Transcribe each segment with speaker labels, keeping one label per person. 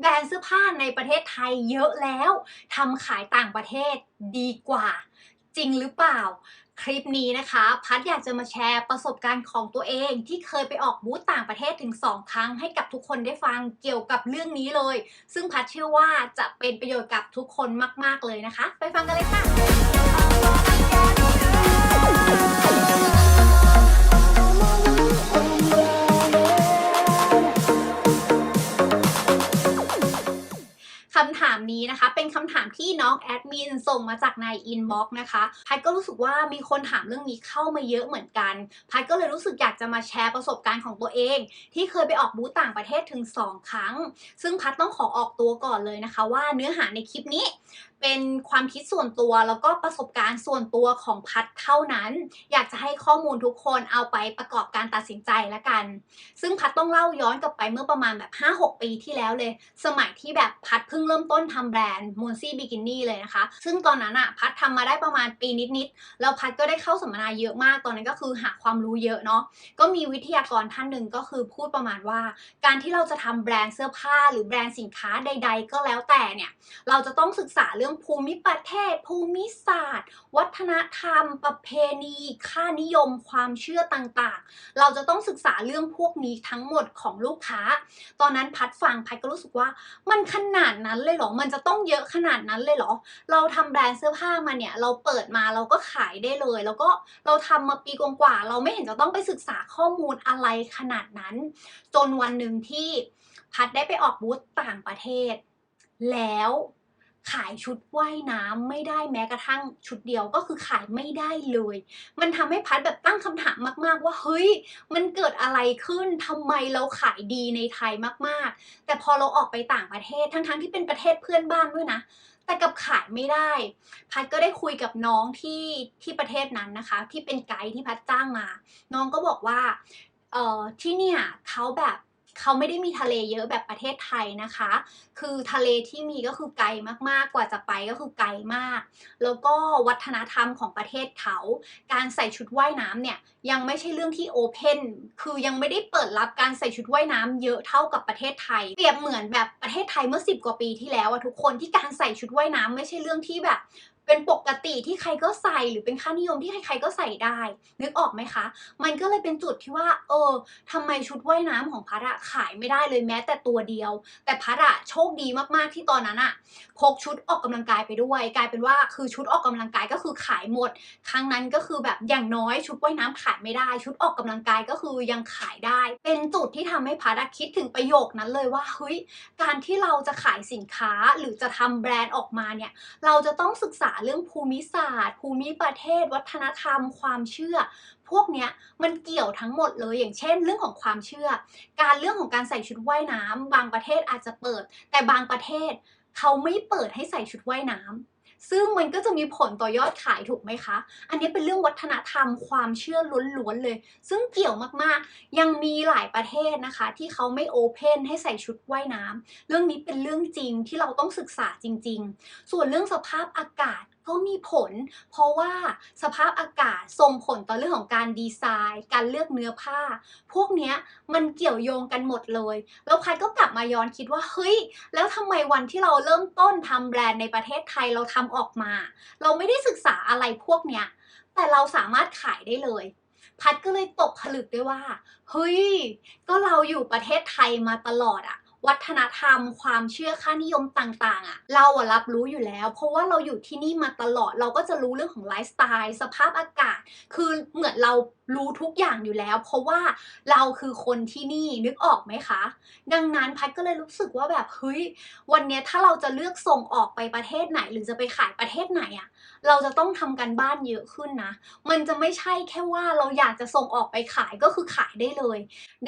Speaker 1: แบรนด์เสื้อผ้าในประเทศไทยเยอะแล้วทำขายต่างประเทศดีกว่า จริงหรือเปล่า คลิปนี้นะคะ พัดอยากจะมาแชร์ประสบการณ์ของตัวเองที่เคยไปออกบูธต่างประเทศถึง 2 ครั้งให้กับทุกคนได้ฟังเกี่ยวกับเรื่องนี้เลย ซึ่งพัดเชื่อว่าจะเป็นประโยชน์กับทุกคนมาก ๆ เลยนะคะ ไปฟังกันเลยค่ะ นี้นะคะ เป็นคำถามที่น้องแอดมินส่งมาจากในอินบ็อกซ์นะคะพัดก็รู้สึกว่ามีคนถามเรื่องนี้เข้ามาเยอะเหมือนกันพัดก็เลยรู้สึกอยากจะมาแชร์ประสบการณ์ของตัวเอง ที่เคยไปออกบูธต่างประเทศถึง 2 ครั้ง ซึ่งพัดต้องขอออกตัวก่อนเลยนะคะ ว่าเนื้อหาในคลิปนี้เป็นความคิดส่วนตัวแล้วก็ประสบการณ์ส่วนตัวของพัดเท่านั้น อยากจะให้ข้อมูลทุกคนเอาไปประกอบการตัดสินใจละกัน ซึ่งพัดต้องเล่าย้อนกลับไปเมื่อประมาณแบบ 5-6 ปีที่แล้วเลย สมัยที่แบบพัดเพิ่งเริ่มต้นทำแบรนด์มูนซี่บิกินี่เลยนะคะ ซึ่งตอนนั้นอะพัดทำมาได้ประมาณปีนิดๆแล้วพัดก็ได้เข้าสัมมนาเยอะมากตอนนั้นก็คือหาความรู้เยอะเนาะก็มีวิทยากรท่านหนึ่งก็คือพูดประมาณว่า การที่เราจะทำแบรนด์เสื้อผ้าหรือแบรนด์สินค้าใด ๆ ก็แล้วแต่เนี่ยเราจะต้องศึกษาเรื่องภูมิประเทศ ภูมิศาสตร์ วัฒนธรรม ประเพณี ค่านิยมความเชื่อต่างๆ เราจะต้องศึกษาเรื่องพวกนี้ทั้งหมดของลูกค้า ตอนนั้นพัดฟังพัดก็รู้สึกว่า มันขนาดนั้นเลยเหรอมันจะต้องเยอะขนาดนั้นเลยเหรอ เราทำแบรนด์เสื้อผ้ามาเนี่ย เราเปิดมาเราก็ขายได้เลย แล้วก็เราทำมาปีกว่าๆเราไม่เห็นจะต้องไปศึกษาข้อมูลอะไรขนาดนั้น จนวันหนึ่งที่พัดได้ไปออกบูธต่างประเทศ แล้ว ขายชุดว่ายน้ำไม่ได้แม้กระทั่งชุดเดียวก็คือขายไม่ได้เลย มันทำให้พัดแบบตั้งคำถามมากๆ ว่าเฮ้ย มันเกิดอะไรขึ้นทำไมเราขายดีในไทยมากๆ แต่พอเราออกไปต่างประเทศทั้งๆที่เป็นประเทศเพื่อนบ้านด้วยนะแต่กับขายไม่ได้ พัดก็ได้คุยกับน้องที่ที่ประเทศนั้นนะคะ ที่เป็นไกด์ที่พัดจ้างมา น้องก็บอกว่าเอ่อที่เนี่ยเขาแบบ เขาไม่ได้มีทะเลเยอะแบบประเทศไทยนะคะ คือทะเลที่มีก็คือไกลมากๆกว่าจะไปก็คือไกลมาก แล้วก็วัฒนธรรมของประเทศเขา การใส่ชุดว่ายน้ำเนี่ยยังไม่ใช่เรื่องที่โอเพนคือยังไม่ได้เปิดรับการใส่ชุดว่ายน้ำเยอะเท่ากับประเทศไทย เปรียบเหมือนแบบประเทศไทยเมื่อ 10 กว่าปีที่แล้วอะทุกคนที่การใส่ชุดว่ายน้ำไม่ใช่เรื่องที่แบบ เป็นปกติที่ใครก็ใส่หรือเป็นค่านิยมที่ใครๆก็ใส่ได้ นึกออกไหมคะ มันก็เลยเป็นจุดที่ว่า เออทำไมชุดว่ายน้ำของพัดอะขายไม่ได้เลยแม้แต่ตัวเดียว แต่พัดอะโชคดีมากๆที่ตอนนั้นอะพกชุดออกกำลังกายไปด้วย กลายเป็นว่าคือชุดออกกำลังกายก็คือขายหมด ครั้งนั้นก็คือแบบอย่างน้อยชุดว่ายน้ำขายไม่ได้ ชุดออกกำลังกายก็คือยังขายได้ เป็นจุดที่ทำให้พัดอะคิดถึงประโยคนั้นเลยว่าเฮ้ยการที่เราจะขายสินค้าหรือจะทำแบรนด์ออกมาเนี่ยเราจะต้องศึกษาเรื่องภูมิศาสตร์ ภูมิประเทศ วัฒนธรรม ความเชื่อ พวกเนี้ยมันเกี่ยวทั้งหมดเลย อย่างเช่น เรื่องของความเชื่อ การเรื่องของการใส่ชุดว่ายน้ำบางประเทศอาจจะเปิด แต่บางประเทศเขาไม่เปิดให้ใส่ชุดว่ายน้ำซึ่งมันก็จะมีผลต่อยอดขายถูกไหมคะ อันนี้เป็นเรื่องวัฒนธรรมความเชื่อล้วนๆเลย ซึ่งเกี่ยวมากๆ ยังมีหลายประเทศนะคะ ที่เขาไม่โอเพนให้ใส่ชุดว่ายน้ำเรื่องนี้เป็นเรื่องจริงที่เราต้องศึกษาจริง ๆ ส่วนเรื่องสภาพอากาศ ก็มีผล เพราะว่าสภาพอากาศส่งผลต่อเรื่องของการดีไซน์ การเลือกเนื้อผ้า พวกเนี้ยมันเกี่ยวโยงกันหมดเลย แล้วพัดก็กลับมาย้อนคิดว่าเฮ้ย แล้วทำไมวันที่เราเริ่มต้นทำแบรนด์ในประเทศไทยเราทำออกมา เราไม่ได้ศึกษาอะไรพวกเนี้ยแต่เราสามารถขายได้เลยพัดก็เลยตกผลึกได้ว่า เฮ้ย ก็เราอยู่ประเทศไทยมาตลอดอะ วัฒนธรรม ความเชื่อค่านิยมต่างๆอะเราอะรับรู้อยู่แล้ว เพราะว่าเราอยู่ที่นี่มาตลอดเราก็จะรู้เรื่องของไลฟ์สไตล์สภาพอากาศ คือเหมือนเรารู้ทุกอย่างอยู่แล้ว เพราะว่าเราคือคนที่นี่นึกออกไหมคะ ดังนั้นพัดก็เลยรู้สึกว่าแบบเฮ้ยวันเนี้ยถ้าเราจะเลือกส่งออกไปประเทศไหน หรือจะไปขายประเทศไหนอะเราจะต้องทำกันบ้านเยอะขึ้นนะ มันจะไม่ใช่แค่ว่าเราอยากจะส่งออกไปขายก็คือขายได้เลย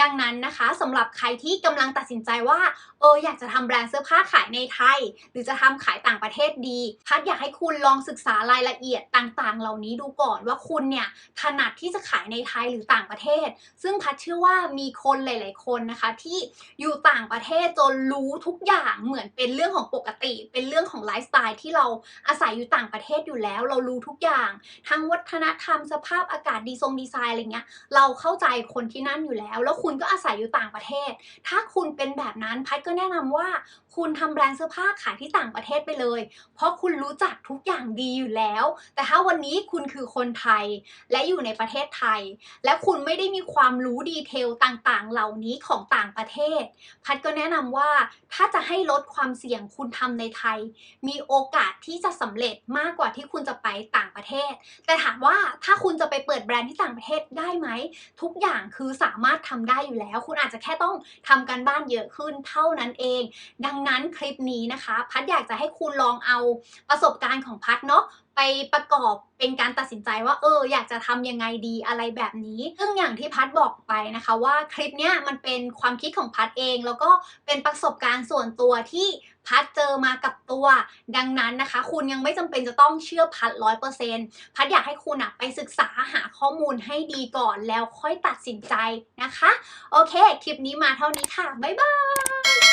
Speaker 1: ดังนั้นนะคะสำหรับใครที่กำลังตัดสินใจว่าเอออยากจะทำแบรนด์เสื้อผ้าขายในไทย หรือจะทำขายต่างประเทศดี พัดอยากให้คุณลองศึกษารายละเอียดต่างๆ เหล่านี้ดูก่อนว่าคุณเนี่ยถนัดที่จะขายในไทยหรือต่างประเทศ ซึ่งพัดเชื่อว่ามีคนหลาย ๆ คนนะคะที่อยู่ต่างประเทศจนรู้ทุกอย่างเหมือนเป็นเรื่องของปกติ เป็นเรื่องของไลฟ์สไตล์ที่เราอาศัยอยู่ต่างประเทศอยู่แล้ว เรารู้ทุกอย่าง ทั้งวัฒนธรรมสภาพอากาศดีทรงดีไซน์อะไรเงี้ยเราเข้าใจคนที่นั่นอยู่แล้ว แล้วคุณก็อาศัยอยู่ต่างประเทศ ถ้าคุณเป็นแบบนั้นพัดก็แนะนำว่าคุณทำแบรนด์เสื้อผ้าขายที่ต่างประเทศไปเลย เพราะคุณรู้จักทุกอย่างดีอยู่แล้ว แต่ถ้าวันนี้คุณคือคนไทยและอยู่ในประเทศไทย และคุณไม่ได้มีความรู้ดีเทลต่างๆ เหล่านี้ของต่างประเทศ พัดก็แนะนำว่าถ้าจะให้ลดความเสี่ยงคุณทำในไทย มีโอกาสที่จะสำเร็จมากกว่าที่คุณจะไปต่างประเทศ แต่ถามว่าถ้าคุณจะไปเปิดแบรนด์ที่ต่างประเทศได้ไหมทุกอย่างคือสามารถทำได้อยู่แล้ว คุณอาจจะแค่ต้องทำการบ้านเยอะขึ้นเท่านั้นเอง ดังนั้นคลิปนี้นะคะ พัดอยากจะให้คุณลองเอาประสบการณ์ของพัดเนาะ ไปประกอบเป็นการตัดสินใจว่าเอออยากจะทำยังไงดีอะไรแบบนี้ซึ่งอย่างที่พัดบอกไปนะคะว่าคลิปเนี้ยมันเป็นความคิดของพัดเอง แล้วก็เป็นประสบการณ์ส่วนตัวที่พัดเจอมากับตัว ดังนั้นนะคะ คุณยังไม่จำเป็นจะต้องเชื่อพัดร้อยเปอร์เซ็นต์พัดอยากให้คุณอะไปศึกษาหาข้อมูลให้ดีก่อนแล้วค่อยตัดสินใจนะคะ โอเค คลิปนี้มาเท่านี้ค่ะ บ๊ายบาย